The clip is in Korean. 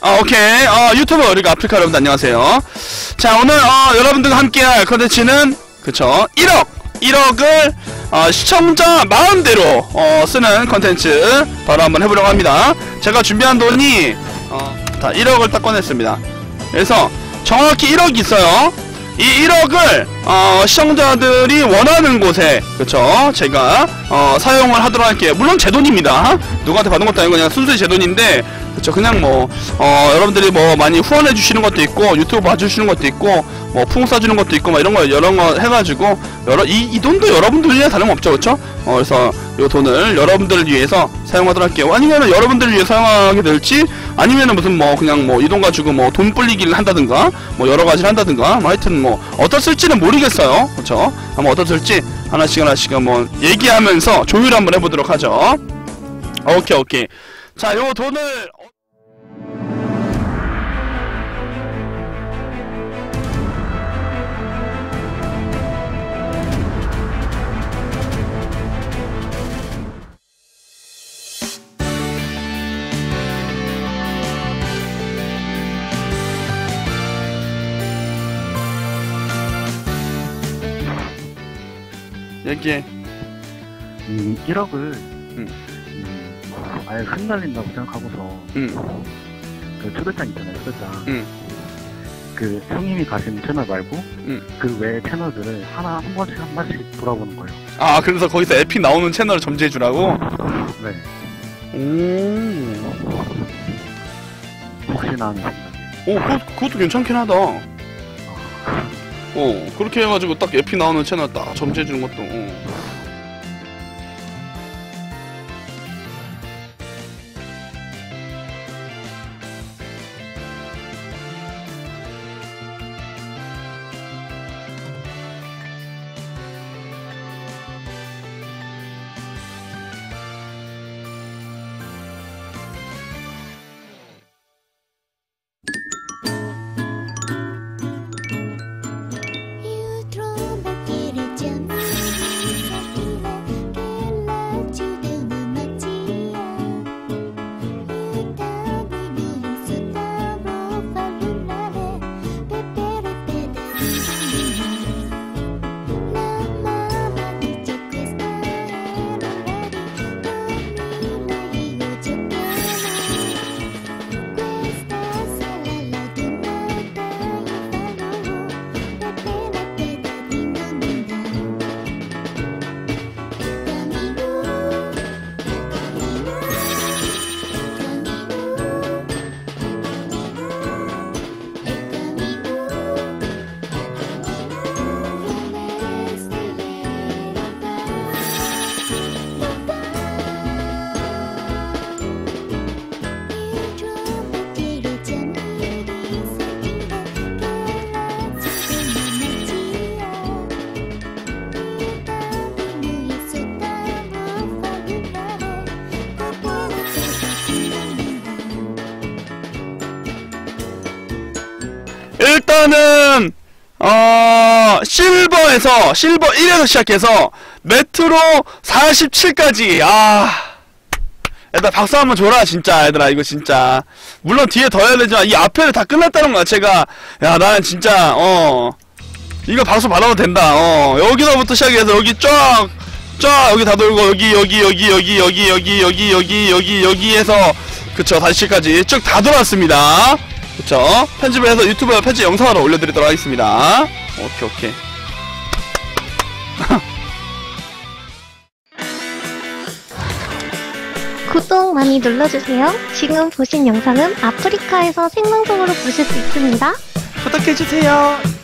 아, 오케이. 어, 유튜브 우리 아프리카 여러분들 안녕하세요. 자, 오늘 어, 여러분들과 함께할 컨텐츠는 그쵸 1억 1억을 어, 시청자 마음대로 어, 쓰는 컨텐츠 바로 한번 해보려고 합니다. 제가 준비한 돈이 어, 다 1억을 딱 꺼냈습니다. 그래서 정확히 1억이 있어요. 이 1억을 어, 시청자들이 원하는 곳에 그쵸? 제가 어, 사용을 하도록 할게요. 물론 제 돈입니다. 누구한테 받은 것도 아니고 그냥 순수히 제 돈인데 그쵸? 그냥 뭐 어, 여러분들이 뭐 많이 후원해 주시는 것도 있고 유튜브 봐주시는 것도 있고 뭐 풍 쏴주는 것도 있고 막 이런 거 여러 거 해가지고 여러 이, 이 돈도 여러분 들이랑 다름없죠. 그쵸? 어, 그래서 이 돈을 여러분들을 위해서 사용하도록 할게요. 아니면은 여러분들을 위해 사용하게 될지 아니면은 무슨 뭐 그냥 뭐 이돈 가지고 뭐 돈 불리기를 한다든가 뭐 여러 가지를 한다든가 뭐 하여튼 뭐 어떻을지는 모르겠어요. 그쵸 한번 어떻을지 하나씩 하나씩 한번 얘기하면서 조율 한번 해보도록 하죠. 오케이 오케이. 자 요 돈을 얘기해 이 1억을 응. 음, 아예 흩날린다고 생각하고서 응그 초대장 있잖아요 초대장 응. 그 형님이 가신 채널 말고 응. 그외 채널들을 하나 한 번씩 한 번씩 돌아보는 거예요 아 그래서 거기서 에피 나오는 채널을 점지해 주라고? 네 오, 혹시나 하는 생각에 오 그것, 그것도 괜찮긴 하다 어 그렇게 해가지고 딱 에피 나오는 채널 딱 점지해주는 것도 어. 일단은 어 실버에서 실버 1에서 시작해서 메트로 47까지. 아. 얘들아 박수 한번 줘라 진짜. 얘들아 이거 진짜. 물론 뒤에 더 해야 되지만 이 앞에는 다 끝났다는 거 자체가. 야 나는 진짜 어. 이거 박수 받아도 된다 어. 여기서부터 시작해서 여기 쫙 쫙 여기 다 돌고 여기 여기 여기 여기 여기 여기 여기 여기 여기 여기에서 그쵸 다시 까지 쭉 다 돌았습니다 그쵸 편집해서 유튜브에 편집 영상으로 올려드리도록 하겠습니다 오케이 오케이 구독 많이 눌러주세요. 지금 보신 영상은 아프리카에서 생방송으로 보실 수 있습니다. 구독해주세요